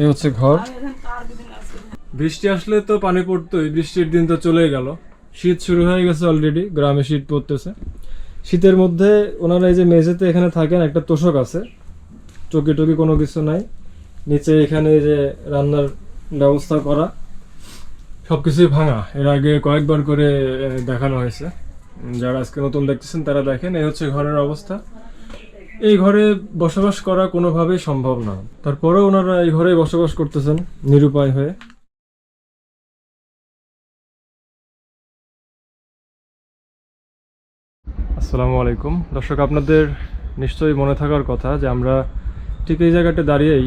এই হচ্ছে ঘর। বৃষ্টি আসলে তো পানি পড়তোই বৃষ্টির দিন তো চলেই গেল। শীত শুরু হয়ে গেছে অলরেডি গ্রামে শীত পড়তেছে। শীতের মধ্যে ওনারা এই যে মেঝেতে এখানে থাকেন একটা তোষক আছে। চকি টকি কোনো কিছু নাই। নিচে এখানে যে রান্নার ব্যবস্থা করা। সব কিছুই ভাঙা। এর আগে কয়েকবার করে দেখানো হয়েছে। যারা আজকে নতুন দেখতেছেন তারা দেখেন। এই হচ্ছে ঘরের অবস্থা। এই ঘরে বসবাস করা কোনোভাবেই সম্ভব না। তারপরেও ওনারা এই ঘরে বসবাস করতেছেন, নিরুপায় হয়ে। আসসালামু আলাইকুম। দর্শক, আপনাদের নিশ্চয়ই মনে থাকার কথা যে আমরা ঠিক এই জায়গাটা দাঁড়িয়েই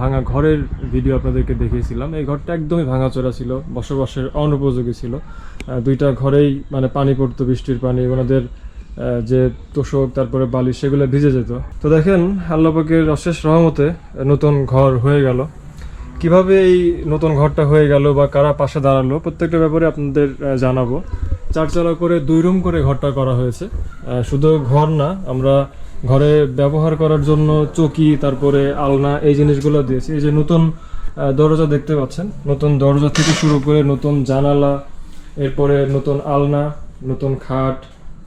ভাঙা ঘরের ভিডিও আপনাদেরকে দেখিয়েছিলাম। এই ঘরটা একদমই ভাঙাচোরা ছিল, বসবাসের অনুপযোগী ছিল। দুইটা ঘরেই মানে পানি পড়তো, বৃষ্টির পানি, ওনাদের যে তোষক, তারপরে বালি সেগুলো ভিজে যেত। তো দেখেন আল্লাপাকের অশেষ রহমতে নতুন ঘর হয়ে গেল। কীভাবে এই নতুন ঘরটা হয়ে গেল বা কারা পাশে দাঁড়াল, প্রত্যেকটা ব্যাপারে আপনাদের জানাব। চারচালা করে দুই রুম করে ঘরটা করা হয়েছে। শুধু ঘর না, আমরা ঘরে ব্যবহার করার জন্য চকি, তারপরে আলনা, এই জিনিসগুলো দিয়েছি। এই যে নতুন দরজা দেখতে পাচ্ছেন, নতুন দরজা থেকে শুরু করে নতুন জানালা, এরপরে নতুন আলনা, নতুন খাট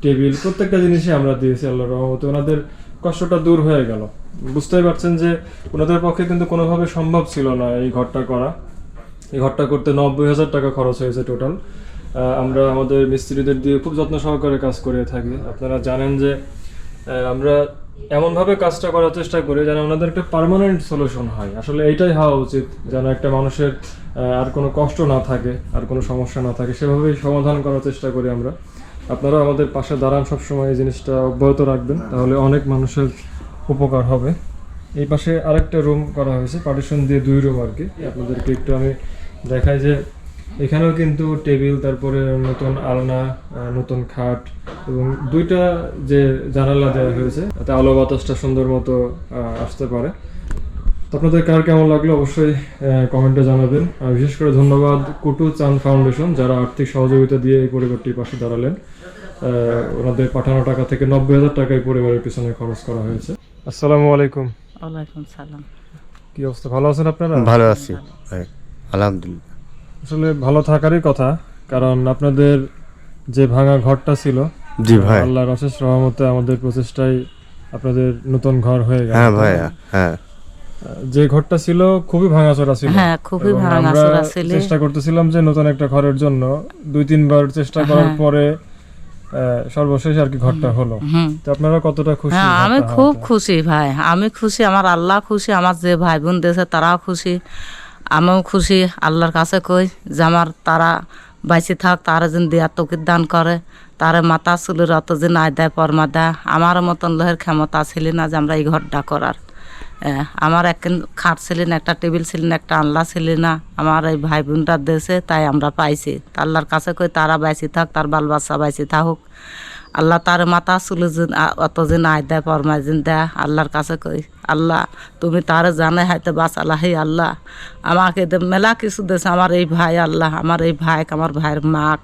টেবিল, প্রত্যেকটা জিনিসই আমরা দিয়েছি আল্লাহর রহমতে। ওনাদের কষ্টটা দূর হয়ে গেল। বুঝতেই পারছেন যে ওনাদের পক্ষে কিন্তু কোনোভাবে সম্ভব ছিল না এই ঘরটা করা। এই ঘরটা করতে নব্বই হাজার টাকা খরচ হয়েছে টোটাল আমরা আমাদের মিস্ত্রিদের দিয়ে খুব যত্ন সহকারে কাজ করে থাকি। আপনারা জানেন যে আমরা এমনভাবে কাজটা করার চেষ্টা করি যেন ওনাদের একটা পার্মানেন্ট সলিউশন হয়। আসলে এইটাই হওয়া উচিত, যেন একটা মানুষের আর কোনো কষ্ট না থাকে, আর কোনো সমস্যা না থাকে। সেভাবেই সমাধান করার চেষ্টা করি আমরা। আপনারা আমাদের পাশে দাঁড়ান, সবসময় এই জিনিসটা অব্যাহত রাখবেন, তাহলে অনেক মানুষের উপকার হবে। এই পাশে আরেকটা রুম করা হয়েছে পার্টিশন দিয়ে দুই রুম আর কি। আপনাদেরকে একটু আমি দেখাই যে, এখানেও কিন্তু টেবিল, তারপরে নতুন আলনা নতুন খাট এবং দুইটা যে জানালা দেওয়া হয়েছে, তাতে আলো বাতাসটা সুন্দর মতো আসতে পারে। তো আপনাদের কার কেমন লাগল অবশ্যই কমেন্টে জানাবেন। আর বিশেষ করে ধন্যবাদ কুটু চান ফাউন্ডেশন, যারা আর্থিক সহযোগিতা দিয়ে এই পরিবারটির পাশে দাঁড়ালেন। ওনাদের পাঠানো টাকা থেকে নব্বই হাজার টাকা এই পরিবারের পিছনে খরচ করা হয়েছে। আসসালামু আলাইকুম। ওয়ালাইকুম সালাম। কি অবস্থা? ভালো আছেন আপনারা? ভালো আছি আলহামদুলিল্লাহ। আসলে ভালো থাকারই কথা কারণ আপনাদের যে ভাঙা ঘরটা ছিল জি ভাই। আল্লাহর অশেষ রহমতে আমাদের প্রচেষ্টায় আপনাদের নতুন ঘর হয়ে গেল হ্যাঁ ভাইয়া হ্যাঁ। যে ঘরটা ছিল খুবই ভাঙাচোরা ছিল। হ্যাঁ খুবই ভাঙাচোরা ছিল। চেষ্টা করতেছিলাম যে নতুন একটা ঘরের জন্য দুই তিনবার চেষ্টা করার হ্যাঁ। পরে সর্বশেষ আর কি ঘরটা হলো। তো আপনারা কতটা খুশি হ্যাঁ আমি খুব খুশি ভাই। আমি খুশি আমার আল্লাহ খুশি আমার যে ভাই বোন দেশে তারাও খুশি। আমিও খুশি আল্লাহর কাছে কই যে আমার তারা বাইসে থাক তারা যেন দেয়া তকির দান করে তারা মাথা চুলের অত যে নাই দেয় পরমা দেয় আমার মতন লোহের ক্ষমতা ছিল না যে আমরা এই ঘরটা করার। আমার এক খাট ছিলেন একটা টেবিল ছিলেন একটা আনলা ছিল না আমার এই ভাই বোনটার দেশে তাই আমরা পাইছি। আল্লাহর কাছে কই, তারা বাইসে থাক, তার বাল বাচ্চা বাইসে থাকুক। আল্লাহ তার মাথা চুলে যে আ- অত যে নাই দেয় পরমা যেন দেয়, আল্লাহর কাছে কই, আল্লাহ, তুমি তার জানে হাইতে বাঁচালা হে আল্লাহ। আমাকে মেলা কিছু দেশে আমার এই ভাই আল্লাহ, আমার এই ভাই আমার ভাইয়ের মাক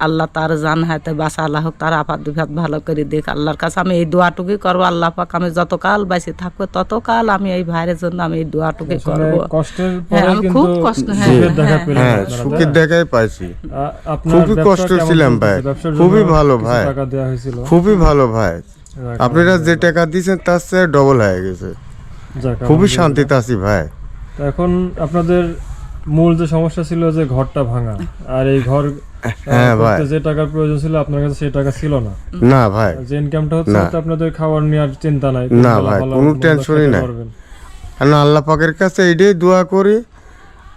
আল্লাহ তার জান হাইতে বাঁচালা হোক তার আপাত দুঘাত ভালো করে দেখ আল্লাহর কাছে আমি এই দোয়াটুকুই করব। আল্লাহ পাক আমি যতকাল বাইসে থাকব ততকাল আমি এই ভাইয়ের জন্য আমি এই দোয়াটুকুই করব। হ্যাঁ, আমি খুব কষ্ট হ্যাঁ, সুখের হ্যাঁ, হ্যাঁ? দেখাই পাইছি। খুবই কষ্ট ছিলাম ভাই। খুবই ভালো ভাই। টাকা দেওয়া হয়েছিল? খুবই ভালো ভাই। আপনারা যে টাকা দিয়েছেন তার চেয়ে ডবল হয়ে গেছে। খুবই শান্তিতে আছি ভাই। এখন আপনাদের মূল যে সমস্যা ছিল যে ঘরটা ভাঙা আর এই ঘর হ্যাঁ ভাই। যে টাকার প্রয়োজন ছিল আপনার কাছে সেই টাকা ছিল না। না ভাই। যে ইনকামটা হচ্ছে আপনাদের খাওয়ার নেওয়ার চিন্তা নাই। না ভাই, কোনো টেনশনই নাই। আমি আল্লাহ পাকের কাছে এইটাই দোয়া করি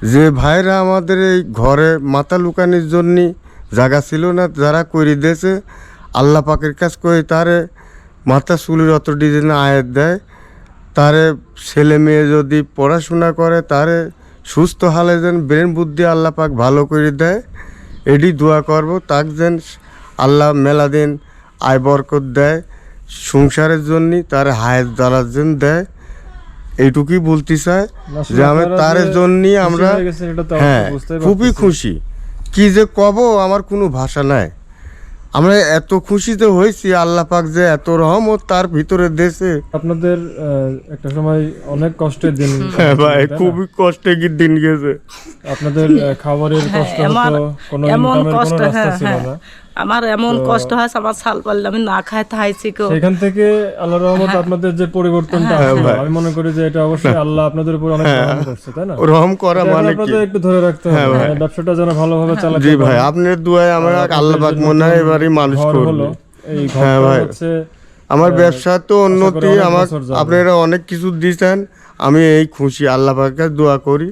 যে ভাইরা আমাদের এই ঘরে মাথা লুকানির জন্য জায়গা ছিল না যারা করে দিয়েছে আল্লাহ পাকের কাছে কই তারে মাথা চুলের অত ডিজাইন আয়াত দেয় তারে ছেলে মেয়ে যদি পড়াশোনা করে তারে সুস্থ হালে যেন ব্রেন বুদ্ধি আল্লাহ পাক ভালো করে দেয় এটি দোয়া করব তাক যেন আল্লাহ মেলা দিন আয় বরকত দেয় সংসারের জন্য তার হায়ের দ্বারার জন্য দেয়। এইটুকুই বলতে চাই যে আমি তার জন্যই আমরা হয়ে খুবই খুশি। কি যে কব আমার কোনো ভাষা নাই। আমরা এত খুশিতে হয়েছি আল্লাহ পাক যে এত রহমত তার ভিতরে দেশে আপনাদের একটা সময় অনেক কষ্টের দিন হ্যাঁ ভাই খুবই কষ্টে দিন গেছে। আপনাদের খাবারের কষ্ট হ্যাঁ, আমার হতো কোনো এমন ইনকামের কষ্ট কোনো রাস্তা হ্যাঁ ছিল হ্যাঁ। না। আমার এমন কষ্ট হয় আমার ছাল পারলে আমি না খাই থাইছি কেউ সেখান থেকে আল্লাহ রহমত আপনাদের যে পরিবর্তনটা হ্যাঁ, আসলো, আমি মনে করি যে এটা অবশ্যই আল্লাহ আপনাদের উপর অনেক রহম করছে তাই না? রহম করা মানে কি? একটু ধরে রাখতে হবে ব্যবসাটা যেন ভালোভাবে চালাতে জি ভাই আপনার দুয়ায় আমরা আল্লাহ পাক মনে হয় এবারই মানুষ ঘর হলো, এই হ্যাঁ, ভাই। হচ্ছে আমার ব্যবসা তো উন্নতি আমার আপনারা অনেক কিছু দিয়েছেন আমি এই খুশি আল্লাহ পাকের দোয়া করি।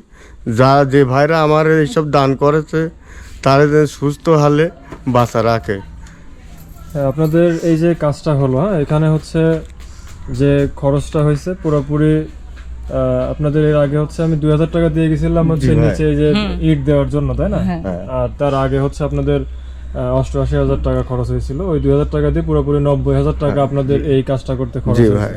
যা যে ভাইরা আমার এইসব দান করেছে তারা যেন সুস্থ হালে বাঁচা রাখে। হ্যাঁ, আপনাদের এই যে কাজটা হলো হ্যাঁ এখানে হচ্ছে যে খরচটা হয়েছে পুরোপুরি আপনাদের এর আগে হচ্ছে আমি দুই হাজার টাকা দিয়ে গেছিলাম হচ্ছে নিচে যে ইট দেওয়ার জন্য তাই না? হ্যাঁ। আর তার আগে হচ্ছে আপনাদের অষ্টআশি হাজার টাকা খরচ হয়েছিল। ওই দুই হাজার টাকা দিয়ে পুরোপুরি নব্বই হাজার টাকা আপনাদের এই কাজটা করতে খরচ হয়েছে। ভাই।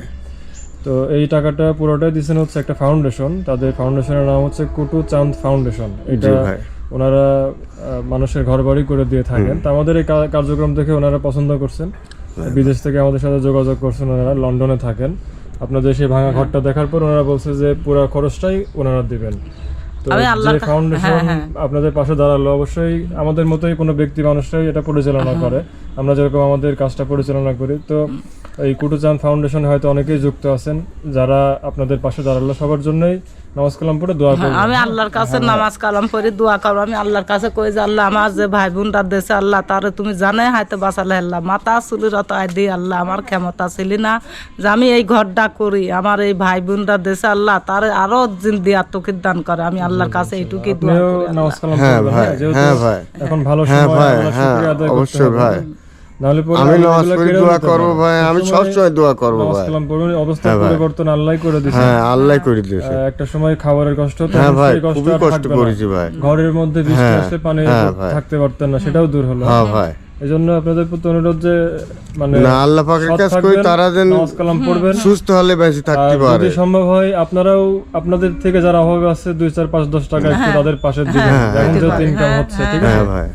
তো এই টাকাটা পুরোটাই দিচ্ছেন হচ্ছে একটা ফাউন্ডেশন তাদের ফাউন্ডেশনের নাম হচ্ছে কুটু চাঁদ ফাউন্ডেশন এটা ওনারা মানুষের ঘর বাড়ি করে দিয়ে থাকেন। তো আমাদের এই কার্যক্রম দেখে ওনারা পছন্দ করছেন। বিদেশ থেকে আমাদের সাথে যোগাযোগ করছেন ওনারা লন্ডনে থাকেন। আপনাদের সেই ভাঙা ঘরটা দেখার পর ওনারা বলছে যে পুরো খরচটাই ওনারা দিবেন। আমি আল্লাহর যে ফাউন্ডেশন হ্যাঁ, হ্যাঁ। আপনাদের পাশে দাঁড়াল অবশ্যই আমাদের মতোই কোনো ব্যক্তি মানুষরাই এটা পরিচালনা করে আমরা যেরকম আমাদের কাজটা পরিচালনা করি তো এই কুটুচান ফাউন্ডেশন হয়তো অনেকেই যুক্ত আছেন যারা আপনাদের পাশে দাঁড়াল সবার জন্যই নামাজ কালাম পড়ে দোয়া করবেন। আমি আল্লাহর কাছে নামাজ কালাম পড়ি দোয়া করব। আমি আল্লাহর কাছে কই যে আল্লাহ আমার যে ভাই বোনরা দেশে আল্লাহ তারে তুমি জানে হাইতে বাঁচালে আল্লাহ। মাথা চুলির অত আয় দি আল্লাহ আমার ক্ষমতা ছিলি না। যে আমি এই ঘরটা করি আমার এই ভাই বোনরা দেশে আল্লাহ তারে আরও দিন দিয়া তকির দান করে। আমি আল্লাহর কাছে এইটুকুই দোয়া করি নামাজ কালাম হ্যাঁ ভাই, হ্যাঁ ভাই। এখন ভালো হ্যাঁ সময় ভাই, হ্যাঁ, অবশ্যই ভাই। নাহলে পরে আমি নামাজ দোয়া করব। ভাই আমি সবসময় সবসময় দোয়া করব ভাই। পড়বেন অবস্থা হ্যাঁ পরিবর্তন আল্লাহ করে দিয়েছে হ্যাঁ আল্লাহ করে দিয়েছে। একটা সময় খাবারের কষ্ট হতো হ্যাঁ ভাই সেই কষ্ট খুবই কষ্ট করেছি ভাই। ঘরের মধ্যে বৃষ্টি হ্যাঁ, পানি হ্যাঁ থাকতে পারতেন না সেটাও দূর হলো। হ্যাঁ ভাই। এই জন্য আপনাদের প্রতি অনুরোধ যে মানে না আল্লাহ পাকের কাছ থাকবেন, তারা যেন কালাম পড়বেন। সুস্থ হলে বেঁচে থাকতে পারে। যদি সম্ভব হয় আপনারাও আপনাদের থেকে যারা অভাবে আছে দুই চার পাঁচ দশ টাকা একটু তাদের পাশে দিবেন। হ্যাঁ, এখন দিতে ইনকাম হ্যাঁ, হচ্ছে হ্যাঁ, ঠিক হ্যাঁ আছে ভাই।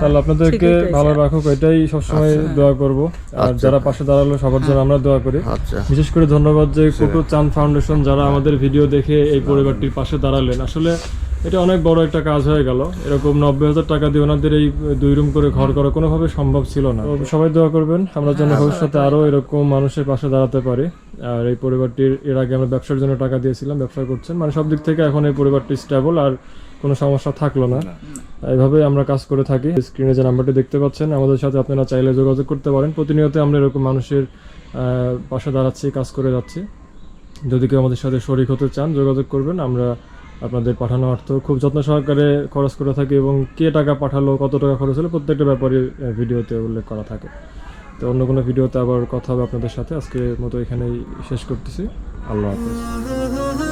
তাহলে আপনাদেরকে ভালো রাখুক এটাই সবসময় দোয়া করব। আর যারা পাশে দাঁড়াল সবার জন্য আমরা দোয়া করি। আচ্ছা। বিশেষ করে ধন্যবাদ যে কুকুর চাঁদ ফাউন্ডেশন যারা আমাদের ভিডিও দেখে এই পরিবারটির পাশে দাঁড়ালেন। আসলে এটা অনেক বড় একটা কাজ হয়ে গেল। এরকম নব্বই হাজার টাকা দিয়ে ওনাদের এই দুই রুম করে ঘর করা কোনোভাবে সম্ভব ছিল না। সবাই দোয়া করবেন আমরা যেন ভবিষ্যতে আরও এরকম মানুষের পাশে দাঁড়াতে পারি। আর এই পরিবারটির এর আগে আমরা ব্যবসার জন্য টাকা দিয়েছিলাম ব্যবসা করছেন। মানে সব দিক থেকে এখন এই পরিবারটি স্টেবল আর কোনো সমস্যা থাকল না। এইভাবে আমরা কাজ করে থাকি। স্ক্রিনে যে নাম্বারটি দেখতে পাচ্ছেন, আমাদের সাথে আপনারা চাইলে যোগাযোগ করতে পারেন। প্রতিনিয়ত আমরা এরকম মানুষের পাশে দাঁড়াচ্ছি, কাজ করে যাচ্ছি। যদি কেউ আমাদের সাথে শরিক হতে চান, যোগাযোগ করবেন। আমরা আপনাদের পাঠানো অর্থ খুব যত্ন সহকারে খরচ করে থাকি এবং কে টাকা পাঠালো, কত টাকা খরচ হলো, প্রত্যেকটা ব্যাপারে ভিডিওতে উল্লেখ করা থাকে। তো অন্য কোনো ভিডিওতে আবার কথা হবে আপনাদের সাথে। আজকে মতো এখানেই শেষ করতেছি। আল্লাহ হাফিজ।